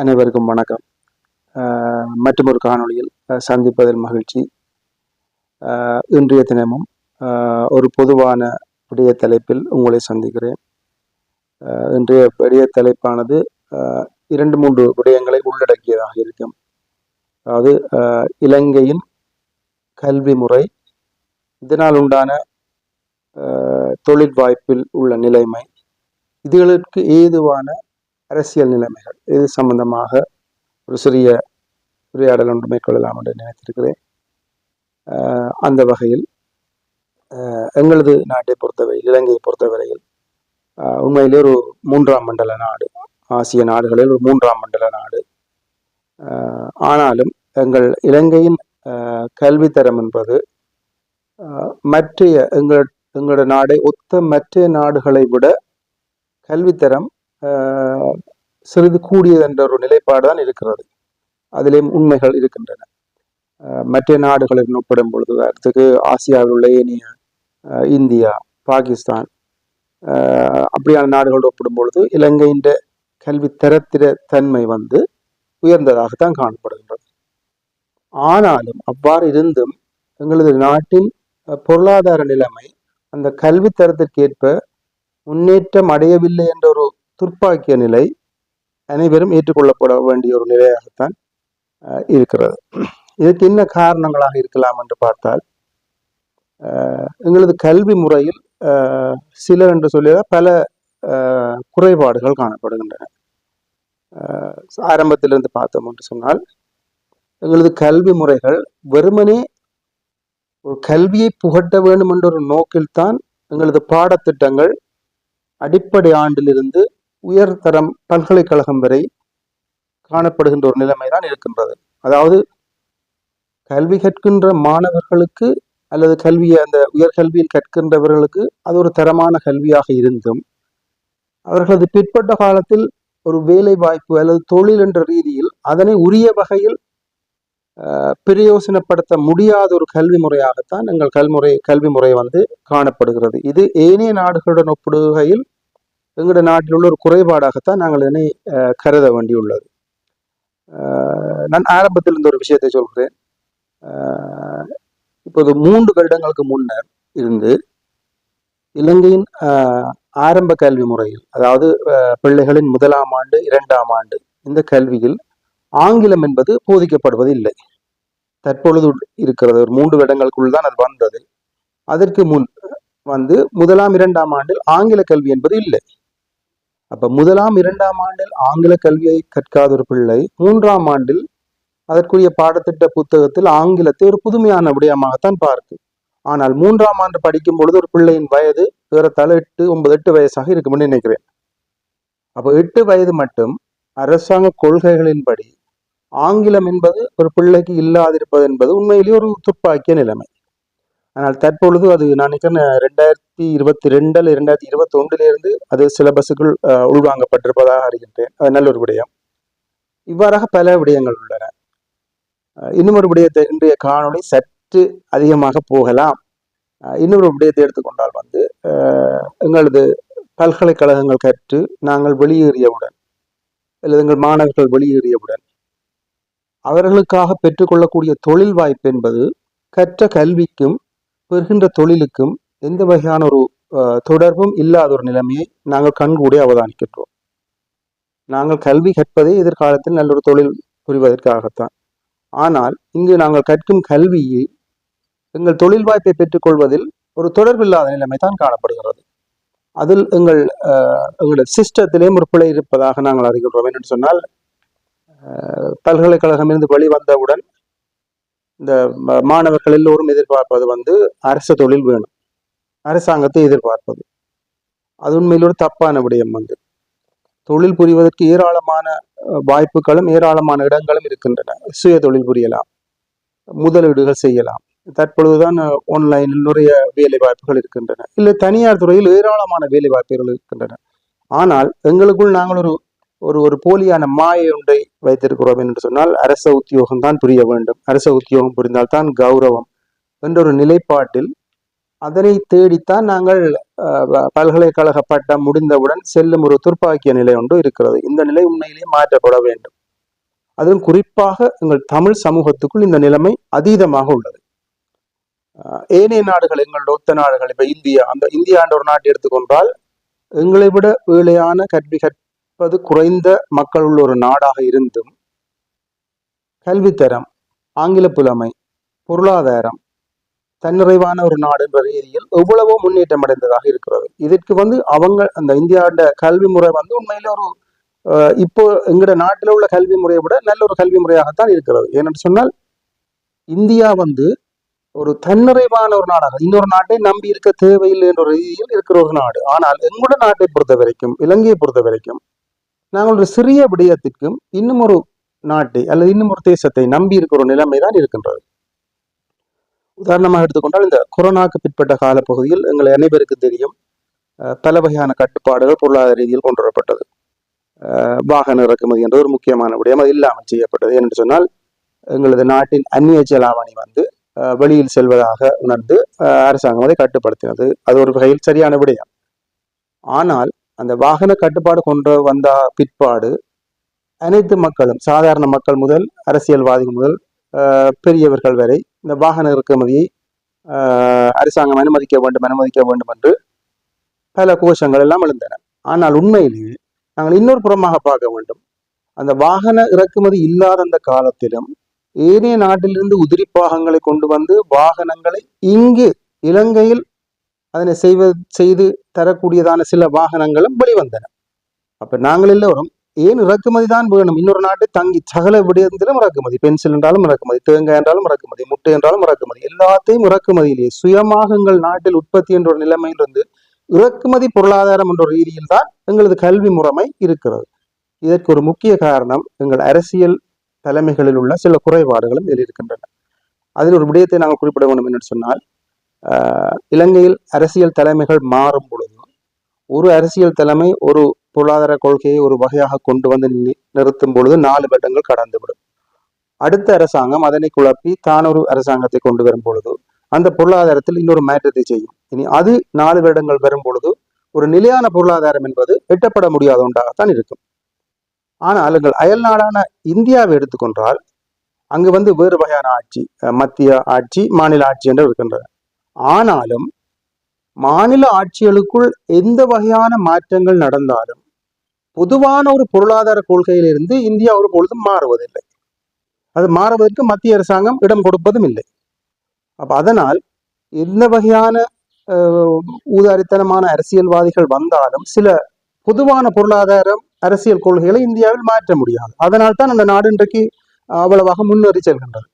அனைவருக்கும் வணக்கம். மற்றொரு காணொளியில் சந்திப்பதில் மகிழ்ச்சி. இன்றைய தினமும் ஒரு பொதுவான விடய தலைப்பில் உங்களை சந்திக்கிறேன். இன்றைய விடய தலைப்பானது இரண்டு மூன்று விடயங்களை உள்ளடக்கியதாக இருக்கும். அதாவது இலங்கையின் கல்வி முறை இதனால் உண்டான தொழில் வாய்ப்பில் உள்ள நிலைமை இதுகளுக்கு ஏதுவான அரசியல் நிலைமைகள். இது சம்பந்தமாக ஒரு சிறிய உரையாடல் ஒன்று மேற்கொள்ளலாம் என்று நினைத்திருக்கிறேன். அந்த வகையில் எங்களது நாட்டை பொறுத்தவரை இலங்கையை பொறுத்தவரையில் உண்மையிலே ஒரு மூன்றாம் மண்டல நாடு. ஆசிய நாடுகளில் ஒரு மூன்றாம் மண்டல நாடு. ஆனாலும் எங்கள் இலங்கையின் கல்வித்தரம் என்பது மற்றைய எங்கள் எங்களோட நாடை ஒத்த மற்ற நாடுகளை விட கல்வித்தரம் சிறிது கூடியது என்ற ஒரு நிலைப்பாடு தான் இருக்கிறது. அதிலே உண்மைகள் இருக்கின்றன. அஹ், மற்ற நாடுகளுடன் ஒப்பிடும் பொழுது அடுத்தது ஆசியாவில் உள்ள ஏனைய அஹ், இந்தியா பாகிஸ்தான் அப்படியான நாடுகளோடு ஒப்பிடும் பொழுது இலங்கையின் கல்வி தரத்திர தன்மை வந்து உயர்ந்ததாகத்தான் காணப்படுகின்றது. ஆனாலும் அவ்வாறு இருந்தும் எங்களது நாட்டின் பொருளாதார நிலைமை அந்த கல்வி தரத்திற்கேற்ப முன்னேற்றம் அடையவில்லை என்ற ஒரு துர்ப்பாக்கிய நிலை அனைவரும் ஏற்றுக்கொள்ளப்பட வேண்டிய ஒரு நிலையாகத்தான் இருக்கிறது. இதற்கு என்ன காரணங்களாக இருக்கலாம் என்று பார்த்தால் எங்களது கல்வி முறையில் சிலர் சில என்று சொல்லிய பல குறைபாடுகள் காணப்படுகின்றன. ஆரம்பத்திலிருந்து பார்த்தோம் என்று சொன்னால் எங்களது கல்வி முறைகள் வெறுமனே ஒரு கல்வியை புகட்ட வேண்டும் என்ற ஒரு நோக்கில்தான் எங்களது பாடத்திட்டங்கள் அடிப்படை ஆண்டிலிருந்து உயர்தரம் பல்கலைக்கழகம் வரை காணப்படுகின்ற ஒரு நிலைமை தான் இருக்கின்றது. அதாவது கல்வி கற்கின்ற மாணவர்களுக்கு அல்லது கல்வியை அந்த உயர்கல்வியில் கற்கின்றவர்களுக்கு அது ஒரு தரமான கல்வியாக இருந்தும் அவர்களது பிற்பட்ட காலத்தில் ஒரு வேலை வாய்ப்பு அல்லது தொழில் என்ற ரீதியில் அதனை உரிய வகையில் பிரயோசனப்படுத்த முடியாத ஒரு கல்வி முறையாகத்தான் எங்கள் கல்முறை கல்வி முறை வந்து காணப்படுகிறது. இது ஏனைய நாடுகளுடன் ஒப்பிடுகையில் எங்களுடைய நாட்டில் உள்ள ஒரு குறைபாடாகத்தான் நாங்கள் இதனை அஹ், கருத வேண்டியுள்ளது. நான் ஆரம்பத்தில் இருந்த ஒரு விஷயத்தை சொல்கிறேன். இப்போது மூன்று வருடங்களுக்கு முன்னர் இருந்து இலங்கையின் ஆரம்ப கல்வி முறையில் அதாவது அஹ், பிள்ளைகளின் முதலாம் ஆண்டு இரண்டாம் ஆண்டு இந்த கல்வியில் ஆங்கிலம் என்பது போதிக்கப்படுவது இல்லை தற்பொழுது இருக்கிறது. ஒரு மூன்று வருடங்களுக்குள் தான் அது வந்தது. அதற்கு முன் வந்து முதலாம் இரண்டாம் ஆண்டில் ஆங்கில கல்வி என்பது இல்லை. அப்ப முதலாம் இரண்டாம் ஆண்டில் ஆங்கில கல்வியை கற்காத ஒரு பிள்ளை மூன்றாம் ஆண்டில் அதற்குரிய பாடத்திட்ட புத்தகத்தில் ஆங்கிலத்தை ஒரு புதுமையான விடயமாகத்தான் பார்க்கு. ஆனால் மூன்றாம் ஆண்டு படிக்கும் பொழுது ஒரு பிள்ளையின் வயது ஏறத்தாழ எட்டு ஒன்பது எட்டு வயசாக இருக்கும்னு நினைக்கிறேன். அப்போ எட்டு வயது மட்டும் அரசாங்க கொள்கைகளின்படி ஆங்கிலம் என்பது ஒரு பிள்ளைக்கு இல்லாதிருப்பது என்பது உண்மையிலேயே ஒரு துப்பாக்கிய நிலைமை. ஆனால் தற்பொழுது அது நான் நினைக்கிறேன் ரெண்டாயிரத்தி இருபத்தி ரெண்டில் ரெண்டாயிரத்தி இருபத்தி ஒன்றிலிருந்து அது சிலபஸுக்குள் உள்வாங்கப்பட்டிருப்பதாக அறிகின்றேன். அது நல்ல ஒரு விடயம். இவ்வாறாக பல விடயங்கள் உள்ளன. இன்னும் ஒரு விடயத்தை இன்றைய காணொளி சற்று அதிகமாக போகலாம். இன்னொரு விடயத்தை எடுத்துக்கொண்டால் வந்து எங்களது பல்கலைக்கழகங்கள் கற்று நாங்கள் வெளியேறியவுடன் அல்லது எங்கள் மாணவர்கள் வெளியேறியவுடன் அவர்களுக்காக பெற்றுக்கொள்ளக்கூடிய தொழில் வாய்ப்பு என்பது கற்ற கல்விக்கும் பெறுகின்ற தொழிலுக்கும் எந்த வகையான ஒரு தொடர்பும் இல்லாத ஒரு நிலைமையை நாங்கள் கண்கூடே அவதானிக்கின்றோம். நாங்கள் கல்வி கற்பதே எதிர்காலத்தில் நல்ல ஒரு தொழில் புரிவதற்காகத்தான். ஆனால் இங்கு நாங்கள் கற்கும் கல்வியை எங்கள் தொழில் வாய்ப்பை பெற்றுக்கொள்வதில் ஒரு தொடர்பில்லாத நிலைமை தான் காணப்படுகிறது. அதில் எங்கள் அஹ், எங்களுடைய சிஸ்டத்திலேயும் ஒரு பிழை இருப்பதாக நாங்கள் அறிகின்றோம். என்னென்னு சொன்னால் பல்கலைக்கழகம் இருந்து வெளிவந்தவுடன் இந்த மாணவர்கள் எல்லோரும் எதிர்பார்ப்பது வந்து அரசு தொழில் வேணும். அரசாங்கத்தை எதிர்பார்ப்பது. அது உண்மையில் ஒரு தப்பான விடயம் வந்து. தொழில் புரிவதற்கு ஏராளமான வாய்ப்புகளும் ஏராளமான இடங்களும் இருக்கின்றன. சுய தொழில் புரியலாம். முதலீடுகள் செய்யலாம். தற்பொழுதுதான் ஆன்லைனில் நிறைய வேலை வாய்ப்புகள் இருக்கின்றன. இல்லை தனியார் துறையில் ஏராளமான வேலை வாய்ப்புகள் இருக்கின்றன. ஆனால் எங்களுக்குள் நாங்கள் ஒரு ஒரு ஒரு போலியான மாயை ஒன்றை வைத்திருக்கிறோம் என்று சொன்னால் அரச உத்தியோகம் தான் புரிய வேண்டும். அரச உத்தியோகம் புரிந்தால்தான் கௌரவம் என்ற ஒரு நிலைப்பாட்டில் அதனை தேடித்தான் நாங்கள் பல்கலைக்கழக பட்டம் முடிந்தவுடன் செல்லும் ஒரு துர்ப்பாக்கிய நிலை ஒன்று இருக்கிறது. இந்த நிலை உண்மையிலேயே மாற்றப்பட வேண்டும். அதுவும் குறிப்பாக எங்கள் தமிழ் சமூகத்துக்குள் இந்த நிலைமை அதீதமாக உள்ளது. ஏனைய நாடுகள் எங்களோட ஒத்த நாடுகள் இப்ப இந்தியா அந்த இந்தியான்ற ஒரு நாட்டை எடுத்துக்கொண்டால் எங்களை விட ஏழையான கல்வி கற்பது குறைந்த மக்கள் உள்ள ஒரு நாடாக இருந்தும் கல்வித்தரம் ஆங்கில புலமை பொருளாதாரம் தன்னிறைவான ஒரு நாடு என்ற ரீதியில் எவ்வளவோ முன்னேற்றம் அடைந்ததாக இருக்கிறது. இதற்கு வந்து அவங்க அந்த இந்தியாவோட கல்வி முறை வந்து உண்மையில ஒரு இப்போ எங்கட நாட்டில் உள்ள கல்வி முறையை விட நல்ல ஒரு கல்வி முறையாகத்தான் இருக்கிறது. ஏனென்று சொன்னால் இந்தியா வந்து ஒரு தன்னிறைவான ஒரு நாடாக இன்னொரு நாட்டை நம்பி இருக்க தேவையில்லை என்ற ரீதியில் இருக்கிற ஒரு நாடு. ஆனால் எங்களோட நாட்டை பொறுத்த வரைக்கும் இலங்கையை பொறுத்த வரைக்கும் நாங்கள் ஒரு சிறிய விடயத்திற்கும் இன்னும் ஒரு நாட்டை அல்லது இன்னும் ஒரு தேசத்தை நம்பி இருக்கிற ஒரு நிலைமை தான் இருக்கின்றது. உதாரணமாக எடுத்துக்கொண்டால் இந்த கொரோனாக்கு பிற்பட்ட காலப்பகுதியில் எங்கள் அனைவருக்கு தெரியும் பல வகையான கட்டுப்பாடுகள் பொருளாதார ரீதியில் கொண்டு வரப்பட்டது வாகன இறக்குமதி என்ற ஒரு முக்கியமான விடயம் அது இல்லாமல் செய்யப்பட்டது. என்று சொன்னால் எங்களது நாட்டின் அந்நிய செலாவணி வந்து வெளியில் செல்வதாக உணர்ந்து அரசாங்கம் அதை கட்டுப்படுத்தினது. அது ஒரு வகையில் சரியான விடயம். ஆனால் அந்த வாகன கட்டுப்பாடு கொண்டு வந்த பிற்பாடு அனைத்து மக்களும் சாதாரண மக்கள் முதல் அரசியல்வாதிகள் முதல் பெரியவர்கள் வரை இந்த வாகன இறக்குமதியை அரசாங்கம் அனுமதிக்க வேண்டும் அனுமதிக்க வேண்டும் என்று பல கோஷங்கள் எல்லாம் எழுந்தன. ஆனால் உண்மையிலேயே நாங்கள் இன்னொரு புறமாக பார்க்க வேண்டும். அந்த வாகன இறக்குமதி இல்லாத அந்த காலத்திலும் ஏனைய நாட்டிலிருந்து உதிரி பாகங்களை கொண்டு வந்து வாகனங்களை இங்கு இலங்கையில் அதனை செய்வ செய்து தரக்கூடியதான சில வாகனங்களும் வெளிவந்தன. அப்ப நாங்கள் எல்லோரும் ஏன் இறக்குமதி தான் வேணும்? இன்னொரு நாட்டு தங்கி சகல விடயத்திலும் இறக்குமதி பென்சில் என்றாலும் இறக்குமதி தேங்காய் என்றாலும் இறக்குமதி முட்டை என்றாலும் இறக்குமதி எல்லாத்தையும் இறக்குமதியிலேயே சுயமாக எங்கள் நாட்டில் உற்பத்தி என்ற ஒரு நிலைமையிலிருந்து இறக்குமதி பொருளாதாரம் என்ற ரீதியில் தான் எங்களது கல்வி முறைமை இருக்கிறது. இதற்கு ஒரு முக்கிய காரணம் எங்கள் அரசியல் தலைமைகளில் உள்ள சில குறைபாடுகளும் இதில் இருக்கின்றன. அதில் ஒரு விடயத்தை நாங்கள் குறிப்பிட வேண்டும் என்று சொன்னால் இலங்கையில் அரசியல் தலைமைகள் மாறும் பொழுது ஒரு அரசியல் தலைமை ஒரு பொருளாதார கொள்கையை ஒரு வகையாக கொண்டு வந்து நிறுத்தும் பொழுது நாலு வருடங்கள் கடந்துவிடும். அடுத்த அரசாங்கம் அதனை குழப்பி தான் ஒரு அரசாங்கத்தை கொண்டு வரும் பொழுது அந்த பொருளாதாரத்தில் இன்னொரு மாற்றத்தை செய்யும். இனி அது நாலு வருடங்கள் வரும் பொழுது ஒரு நிலையான பொருளாதாரம் என்பது எட்டப்பட முடியாத ஒன்றாகத்தான் இருக்கும். ஆனால் எங்கள் அயல் நாடான இந்தியாவை எடுத்துக்கொண்டால் அங்கு வந்து வேறு வகையான ஆட்சி அஹ் மத்திய ஆட்சி மாநில ஆட்சி என்று இருக்கின்றன. ஆனாலும் மாநில ஆட்சிகளுக்குள் எந்த வகையான மாற்றங்கள் நடந்தாலும் பொதுவான ஒரு பொருளாதார கொள்கையிலிருந்து இந்தியா ஒரு பொழுதும் மாறுவதில்லை. அது மாறுவதற்கு மத்திய அரசாங்கம் இடம் கொடுப்பதும் இல்லை. அப்ப அதனால் எந்த வகையான அஹ், ஊதாரித்தனமான அரசியல்வாதிகள் வந்தாலும் சில பொதுவான பொருளாதாரம் அரசியல் கொள்கைகளை இந்தியாவில் மாற்ற முடியாது. அதனால் தான் அந்த நாடு இன்றைக்கு அவ்வளவாக முன்னேறி செல்கின்றது.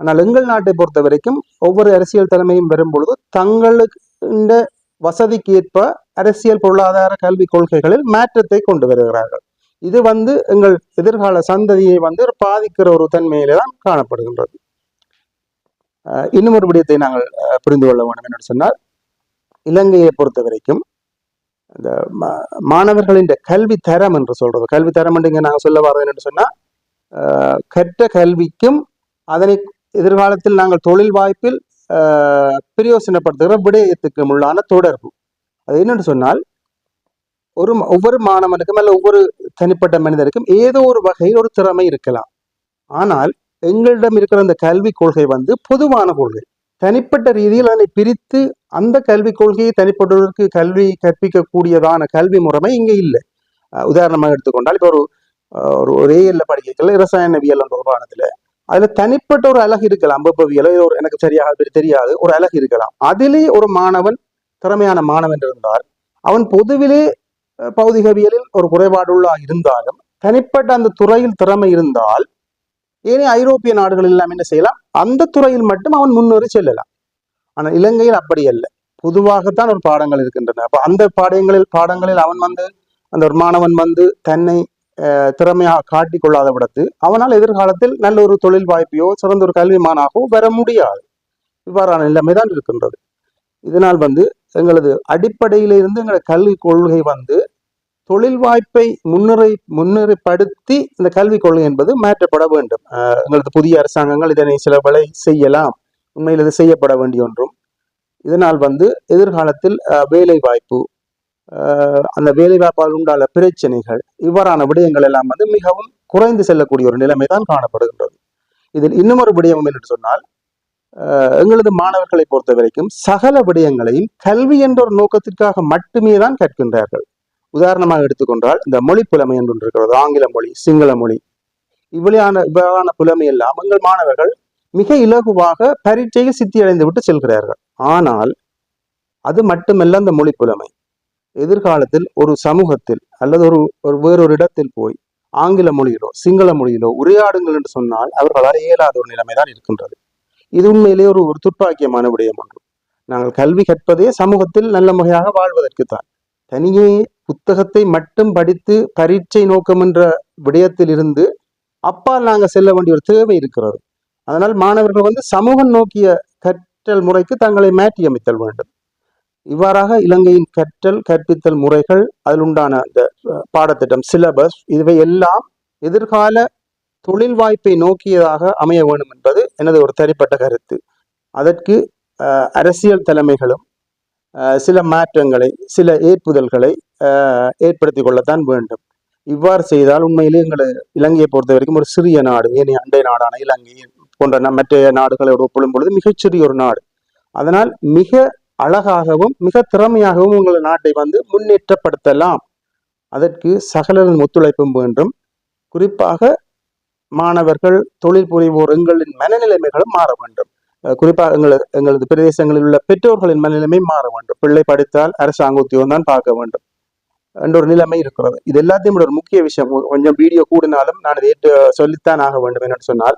ஆனால் எங்கள் நாட்டை பொறுத்த வரைக்கும் ஒவ்வொரு அரசியல் தலைமையும் வரும்பொழுது தங்களுக்கு வசதிக்கு ஏற்ப அரசியல் பொருளாதார கல்வி கொள்கைகளில் மாற்றத்தை கொண்டு வருகிறார்கள். இது வந்து எங்கள் எதிர்கால சந்ததியை வந்து பாதிக்கிற ஒரு தன்மையிலே தான் காணப்படுகின்றது. அஹ் இன்னும் ஒரு விடயத்தை நாங்கள் புரிந்து கொள்ள வேண்டும் என்று சொன்னால் இலங்கையை பொறுத்த வரைக்கும் இந்த மா- மாணவர்களின் கல்வி தரம் என்று சொல்றது. கல்வி தரம் என்று இங்கே நாங்கள் சொல்ல வர்றது என்று சொன்னால் கற்ற கல்விக்கும் அதனை எதிர்காலத்தில் நாங்கள் தொழில் வாய்ப்பில் பிரயோசனப்படுத்துகிற விடயத்துக்கு உள்ளான தொடர்பு. அது என்னென்னு சொன்னால் ஒரு ஒவ்வொரு மாணவனுக்கும் அல்ல ஒவ்வொரு தனிப்பட்ட மனிதருக்கும் ஏதோ ஒரு வகையில் ஒரு திறமை இருக்கலாம். ஆனால் எங்களிடம் இருக்கிற அந்த கல்விக் கொள்கை வந்து பொதுவான கொள்கை. தனிப்பட்ட ரீதியில் அதனை பிரித்து அந்த கல்விக் கொள்கையை தனிப்பட்டவருக்கு கல்வி கற்பிக்கக்கூடியதான கல்வி முறைமை இங்கே இல்லை. உதாரணமாக எடுத்துக்கொண்டால் இப்போ ஒரு ஒரு ஒரே ஏஎல்ல படிக்கல ரசாயனவியல் என்ற ஒரு அதுல தனிப்பட்ட ஒரு அழகு இருக்கலாம். வெப்பவியலோ ஒரு எனக்கு சரியாக தெரியாது. ஒரு அழகு இருக்கலாம். அதிலே ஒரு மாணவன் திறமையான மாணவன் இருந்தால் அவன் பொதுவிலே பௌதிகவியலில் ஒரு குறைபாடுள்ள இருந்தாலும் தனிப்பட்ட அந்த துறையில் திறமை இருந்தால் ஏனே ஐரோப்பிய நாடுகள் எல்லாம் என்ன செய்யலாம்? அந்த துறையில் மட்டும் அவன் முன்னேறி செல்லலாம். ஆனால் இலங்கையில் அப்படி அல்ல. பொதுவாகத்தான் ஒரு பாடங்கள் இருக்கின்றன. அப்ப அந்த பாடங்களில் பாடங்களில் அவன் வந்து அந்த ஒரு மாணவன் வந்து தன்னை திறமையாக காட்டி கொள்ளாத விடத்து அவனால் எதிர்காலத்தில் நல்ல ஒரு தொழில் வாய்ப்பையோ சிறந்த ஒரு கல்விமானாகவோ வர முடியாது. இவ்வாறான நிலைமை தான் இருக்கின்றது. இதனால் வந்து எங்களது அடிப்படையிலிருந்து எங்களது கல்வி கொள்கை வந்து தொழில் வாய்ப்பை முன்னுரை முன்னுரைப்படுத்தி இந்த கல்விக் கொள்கை என்பது மாற்றப்பட வேண்டும். எங்களது புதிய அரசாங்கங்கள் இதனை சில வேலை செய்யலாம். உண்மையில் இது செய்யப்பட வேண்டிய ஒன்றும். இதனால் வந்து எதிர்காலத்தில் வேலை வாய்ப்பு அந்த வேலைவாய்ப்பால் உண்டான பிரச்சனைகள் இவ்வாறான விடயங்கள் எல்லாம் வந்து மிகவும் குறைந்து செல்லக்கூடிய ஒரு நிலைமை தான் காணப்படுகின்றது. இதில் இன்னும் ஒரு விடயம் என்று சொன்னால் ஆஹ் எங்களது மாணவர்களை பொறுத்த வரைக்கும் சகல விடயங்களையும் கல்வி என்ற ஒரு நோக்கத்திற்காக மட்டுமே தான் கற்கின்றார்கள் உதாரணமாக எடுத்துக்கொண்டால் இந்த மொழி புலமை என்று இருக்கிறது ஆங்கில மொழி சிங்கள மொழி. இவ்வளியான இவ்வாறான புலமை எல்லாம் எங்கள் மாணவர்கள் மிக இலகுவாக பரீட்சையை சித்தி அடைந்து விட்டு செல்கிறார்கள். ஆனால் அது மட்டுமல்ல அந்த மொழி புலமை. எதிர்காலத்தில் ஒரு சமூகத்தில் அல்லது ஒரு ஒரு வேறொரு இடத்தில் போய் ஆங்கில மொழியிலோ சிங்கள மொழியிலோ உரையாடுங்கள் என்று சொன்னால் அவர்களால் இயலாத ஒரு நிலைமை தான் இருக்கின்றது. இது உண்மையிலே ஒரு ஒரு துர்ப்பாக்கியமான விடயம் ஒன்று. நாங்கள் கல்வி கற்பதே சமூகத்தில் நல்ல முறையாக வாழ்வதற்குத்தான். தனியே புத்தகத்தை மட்டும் படித்து பரீட்சை நோக்கம் என்ற விடயத்தில் இருந்து அப்பால் நாங்கள் செல்ல வேண்டிய ஒரு தேவை இருக்கிறது. அதனால் மாணவர்கள் வந்து சமூகம் நோக்கிய கற்றல் முறைக்கு தங்களை மாற்றி அமைத்தல் வேண்டும். இவ்வாறாக இலங்கையின் கற்றல் கற்பித்தல் முறைகள் அதில் உண்டான அந்த பாடத்திட்டம் சிலபஸ் இவை எல்லாம் எதிர்கால தொழில் வாய்ப்பை நோக்கியதாக அமைய வேண்டும் என்பது எனது ஒரு தனிப்பட்ட கருத்து. அதற்கு அரசியல் தலைமைகளும் சில மாற்றங்களை சில ஏற்புதல்களை ஏற்படுத்தி கொள்ளத்தான் வேண்டும். இவ்வாறு செய்தால் உண்மையிலே எங்களை இலங்கையை பொறுத்த வரைக்கும் ஒரு சிறிய நாடு ஏனைய அண்டை நாடான இலங்கை போன்ற நம் மற்ற நாடுகளோடு ஒப்பிடும் பொழுது மிகச்சிறிய ஒரு நாடு. அதனால் மிக அழகாகவும் மிக திறமையாகவும் உங்கள் நாட்டை வந்து முன்னேற்றப்படுத்தலாம். அதற்கு சகலரின் ஒத்துழைப்பும் வேண்டும். குறிப்பாக மாணவர்கள் தொழில் புரிவோர் எங்களின் மனநிலைமைகளும் மாற வேண்டும். அஹ் குறிப்பாக எங்களது எங்களது பிரதேசங்களில் உள்ள பெற்றோர்களின் மனநிலைமை மாற வேண்டும். பிள்ளை படித்தால் அரசாங்க உத்தியோகம் தான் பார்க்க வேண்டும். என்ற ஒரு நிலைமை இருக்கிறது. இது எல்லாத்தையும் ஒரு முக்கிய விஷயம். கொஞ்சம் வீடியோ கூடினாலும் நான் இதை ஏற்று சொல்லித்தான் ஆக வேண்டும் என்று சொன்னால்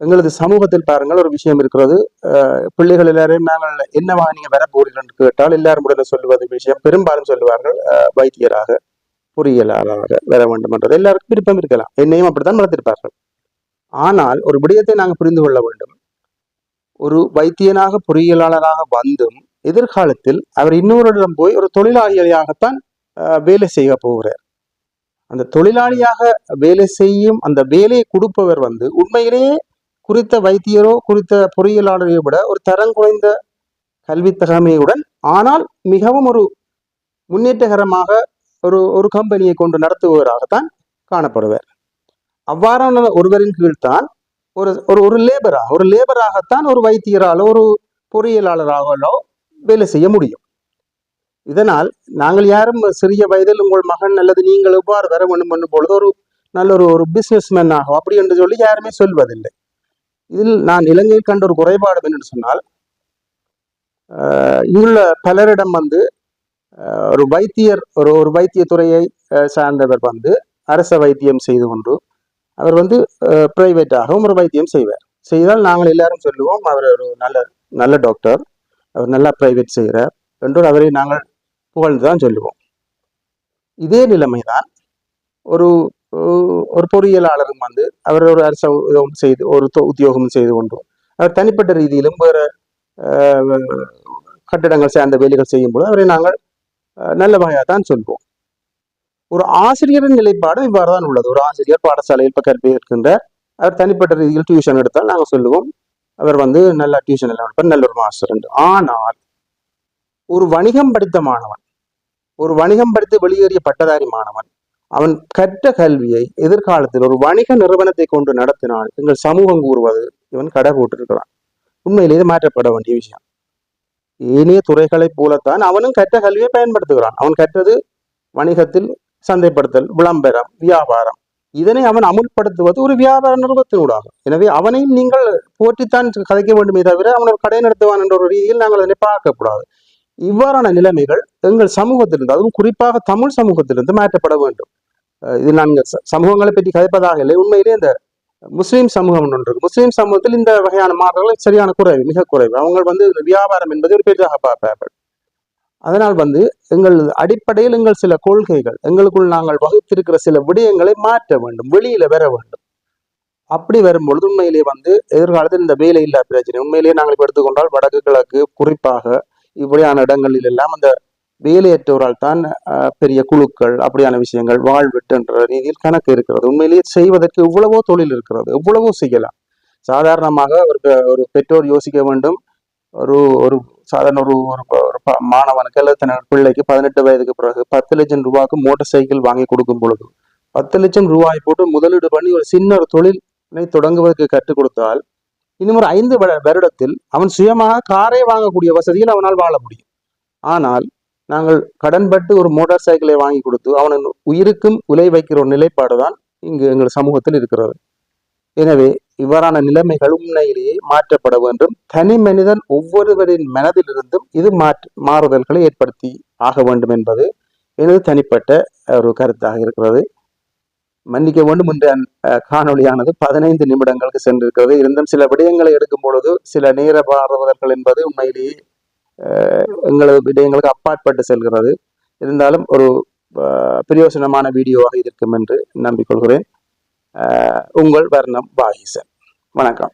எங்களது சமூகத்தில் பாருங்கள் ஒரு விஷயம் இருக்கிறது. அஹ் பிள்ளைகள் எல்லாரையும் நாங்கள் என்னவா நீங்க வர என்று கேட்டால் எல்லாரும் உடனே சொல்லுவது விஷயம். பெரும்பாலும் சொல்லுவார்கள் வைத்தியராக பொறியியலாளராக வர வேண்டும் என்றது. எல்லாருக்கும் விருப்பம் இருக்கலாம். என்னையும் அப்படித்தான் வளர்த்திருப்பார்கள். ஆனால் ஒரு விடயத்தை நாங்கள் புரிந்து கொள்ள வேண்டும். ஒரு வைத்தியனாக பொறியியலாளராக வந்தும் எதிர்காலத்தில் அவர் இன்னொருடம் போய் ஒரு தொழிலாளியாகத்தான் வேலை செய்ய போகிறார். அந்த தொழிலாளியாக வேலை செய்யும் அந்த வேலையை கொடுப்பவர் வந்து உண்மையிலேயே குறித்த வைத்தியரோ குறித்த பொறியியலாளரையோ விட ஒரு தரம் குறைந்த கல்வி தகமையுடன் ஆனால் மிகவும் ஒரு முன்னேற்றகரமாக ஒரு ஒரு கம்பெனியை கொண்டு நடத்துபவராகத்தான் காணப்படுவார். அவ்வாறான ஒருவரின் கீழ்தான் ஒரு ஒரு ஒரு லேபராக ஒரு லேபராகத்தான் ஒரு வைத்தியராலோ ஒரு பொறியியலாளராகலோ வேலை செய்ய முடியும். இதனால் நாங்கள் யாரும் சிறிய வயதில் உங்கள் மகன் அல்லது நீங்கள் எவ்வாறு வர வேண்டும் என்னும் பொழுது ஒரு நல்ல ஒரு ஒரு பிசினஸ் ஆகும் அப்படி என்று சொல்லி யாருமே சொல்வதில்லை. இதில் நான் இலங்கையில் கண்ட ஒரு குறைபாடு என்னென்னு சொன்னால் இங்குள்ள பலரிடம் வந்து ஒரு வைத்தியர் ஒரு ஒரு வைத்தியத்துறையை சார்ந்தவர் வந்து அரச வைத்தியம் செய்து கொண்டு அவர் வந்து பிரைவேட்டாகவும் ஒரு வைத்தியம் செய்வார். செய்தால் நாங்கள் எல்லாரும் சொல்லுவோம் அவர் ஒரு நல்ல நல்ல டாக்டர் அவர் நல்லா பிரைவேட் செய்கிறார் என்று அவரை நாங்கள் புகழ்ந்து தான் சொல்லுவோம். இதே நிலைமைதான் ஒரு ஒரு பொறியியலாளரும் வந்து அவர் ஒரு அரச செய்து ஒரு உத்தியோகமும் உத்தியோகம் செய்து கொண்டு அவர் தனிப்பட்ட ரீதியிலும் வேறு கட்டிடங்கள் சார்ந்த வேலைகள் செய்யும்போது அவரை நாங்கள் நல்ல வகையாக தான் சொல்வோம். ஒரு ஆசிரியரின் நிலைப்பாடு இவ்வாறு தான் உள்ளது. ஒரு ஆசிரியர் பாடசாலையில் இப்போ கல்வி இருக்கின்றார் அவர் தனிப்பட்ட ரீதியில் டியூஷன் எடுத்தால் நாங்கள் சொல்லுவோம் அவர் வந்து நல்ல டியூஷன் எல்லாம் எடுப்பார் நல்ல ஒரு மாஸ்டர் என்று. ஆனால் ஒரு வணிகம் படித்த மாணவன் ஒரு வணிகம் படித்து வெளியேறிய பட்டதாரி மாணவன் அவன் கற்ற கல்வியை எதிர்காலத்தில் ஒரு வணிக நிறுவனத்தை கொண்டு நடத்தினால் எங்கள் சமூகம் கூறுவது இவன் கடை போட்டிருக்கிறான். உண்மையிலேயே மாற்றப்பட வேண்டிய விஷயம். ஏனைய துறைகளைப் போலத்தான் அவனும் கற்ற கல்வியை பயன்படுத்துகிறான். அவன் கற்றது வணிகத்தில் சந்தைப்படுத்தல் விளம்பரம் வியாபாரம். இதனை அவன் அமுல்படுத்துவது ஒரு வியாபார நிறுவனத்தினூடாகும். எனவே அவனையும் நீங்கள் போற்றித்தான் கதைக்க வேண்டுமே தவிர அவன் ஒரு கடை நடத்துவான் என்ற ஒரு ரீதியில் நாங்கள் அதனை பார்க்கக்கூடாது. இவ்வாறான நிலைமைகள் எங்கள் சமூகத்திலிருந்து அதுவும் குறிப்பாக தமிழ் சமூகத்திலிருந்து மாற்றப்பட வேண்டும். இது நான் ச- சமூகங்களை பற்றி கதைப்பதாக இல்லை. உண்மையிலே இந்த முஸ்லீம் சமூகம் ஒன்று இருக்கு. முஸ்லீம் சமூகத்தில் இந்த வகையான மாற்றங்கள் சரியான குறைவு மிக குறைவு. அவங்க வந்து இந்த வியாபாரம் என்பது ஒரு பெரிதாக பார்ப்பார்கள். அதனால் வந்து எங்கள் அடிப்படையில் எங்கள் சில கொள்கைகள் எங்களுக்குள் நாங்கள் வகுத்திருக்கிற சில விடயங்களை மாற்ற வேண்டும் வெளியில வர வேண்டும். அப்படி வரும்பொழுது உண்மையிலே வந்து எதிர்காலத்தில் இந்த வேலை இல்லா பிரச்சனை. உண்மையிலேயே நாங்கள் எடுத்துக்கொண்டால் வடக்கு கிழக்கு குறிப்பாக இப்படியான இடங்களில் எல்லாம் அந்த வேலையற்றோரால் தான் அஹ், பெரிய குழுக்கள் அப்படியான விஷயங்கள் வாழ்விட்டு என்ற ரீதியில் கணக்கு இருக்கிறது. உண்மையிலேயே செய்வதற்கு எவ்வளவோ தொழில் இருக்கிறது எவ்வளவோ செய்யலாம். சாதாரணமாக ஒரு பெ- ஒரு பெற்றோர் யோசிக்க வேண்டும். ஒரு ஒரு சாதாரண ஒரு ஒரு மாணவனுக்கு அல்லது தன் பிள்ளைக்கு பதினெட்டு வயதுக்கு பிறகு பத்து லட்சம் ரூபாய்க்கு மோட்டார் சைக்கிள் வாங்கி கொடுக்கும் பொழுது பத்து லட்சம் ரூபாய் போட்டு முதலீடு பண்ணி ஒரு சின்ன ஒரு தொழிலை தொடங்குவதற்கு கற்றுக் கொடுத்தால் இன்னும் ஒரு ஐந்து வரு- வருடத்தில் அவன் சுயமாக காரை வாங்கக்கூடிய வசதியில் அவனால் வாழ முடியும். ஆனால் நாங்கள் கடன்பட்டு ஒரு மோட்டார் சைக்கிளை வாங்கி கொடுத்து அவனின் உயிருக்கும் உலை வைக்கிற ஒரு நிலைப்பாடு தான் இங்கு எங்கள் சமூகத்தில் இருக்கிறது. எனவே இவ்வாறான நிலைமைகள் உண்மையிலேயே மாற்றப்பட வேண்டும். தனி மனிதன் ஒவ்வொருவரின் மனதிலிருந்தும் இது மாற்று மாறுதல்களை ஏற்படுத்தி ஆக வேண்டும் என்பது எனது தனிப்பட்ட ஒரு கருத்தாக இருக்கிறது. மன்னிக்க வேண்டும். என்ற காணொலியானது காணொளியானது பதினைந்து நிமிடங்களுக்கு சென்றிருக்கிறது. இருந்தும் சில விடயங்களை எடுக்கும் பொழுது சில நேர பாரதர்கள் என்பது உண்மையிலேயே எங்களது விடயங்களுக்கு அப்பாற்பட்டு செல்கிறது. இருந்தாலும் ஒரு பிரயோசனமான வீடியோவாக இருக்கும் என்று நம்பிக்கொள்கிறேன். உங்கள் வர்ணம் வாகிசன் வணக்கம்.